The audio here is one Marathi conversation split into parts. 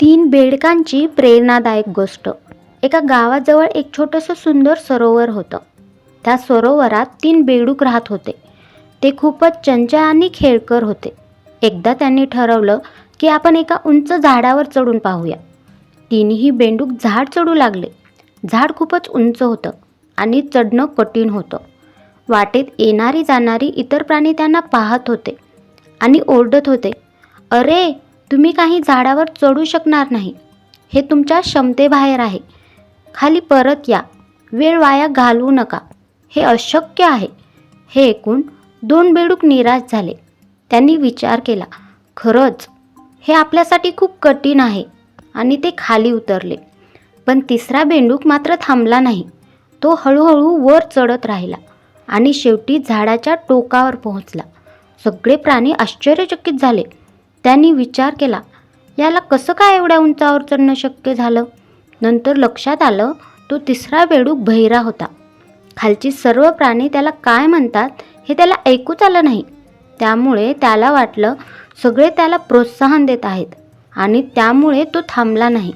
तीन बेडकांची प्रेरणादायक गोष्ट. एका गावाजवळ एक छोटंसं सुंदर सरोवर होतं. त्या सरोवरात तीन बेडूक राहत होते. ते खूपच चंचल आणि खेळकर होते. एकदा त्यांनी ठरवलं की आपण एका उंच झाडावर चढून पाहूया. तिन्ही बेंडूक झाड चढू लागले. झाड खूपच उंच होतं आणि चढणं कठीण होतं. वाटेत येणारी जाणारी इतर प्राणी त्यांना पाहत होते आणि ओरडत होते. अरे तुम्ही काही झाडावर चढू शकणार नाही. हे तुमच्या क्षमतेबाहेर आहे. खाली परत या. वेळ वाया घालवू नका. हे अशक्य आहे. हे ऐकून दोन बेडूक निराश झाले. त्यांनी विचार केला खरंच हे आपल्यासाठी खूप कठीण आहे. आणि ते खाली उतरले. पण तिसरा बेंडूक मात्र थांबला नाही. तो हळूहळू वर चढत राहिला आणि शेवटी झाडाच्या टोकावर पोहोचला. सगळे प्राणी आश्चर्यचकित झाले. त्यांनी विचार केला याला कसं काय एवढ्या उंचावर चढणं शक्य झालं? नंतर लक्षात आलं तो तिसरा बेडूक बहिरा होता. खालची सर्व प्राणी त्याला काय म्हणतात हे त्याला ऐकूच आलं नाही. त्यामुळे त्याला वाटलं सगळे त्याला प्रोत्साहन देत आहेत आणि त्यामुळे तो थांबला नाही.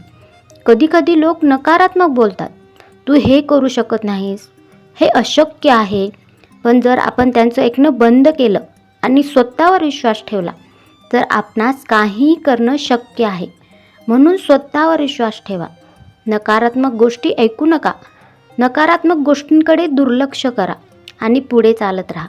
कधीकधी लोक नकारात्मक बोलतात तू हे करू शकत नाहीस हे अशक्य आहे. पण जर आपण त्यांचं ऐकणं बंद केलं आणि स्वतःवर विश्वास ठेवला तर आपणास काहीही करणं शक्य आहे. म्हणून स्वतःवर विश्वास ठेवा. नकारात्मक गोष्टी ऐकू नका. नकारात्मक गोष्टींकडे दुर्लक्ष करा आणि पुढे चालत राहा.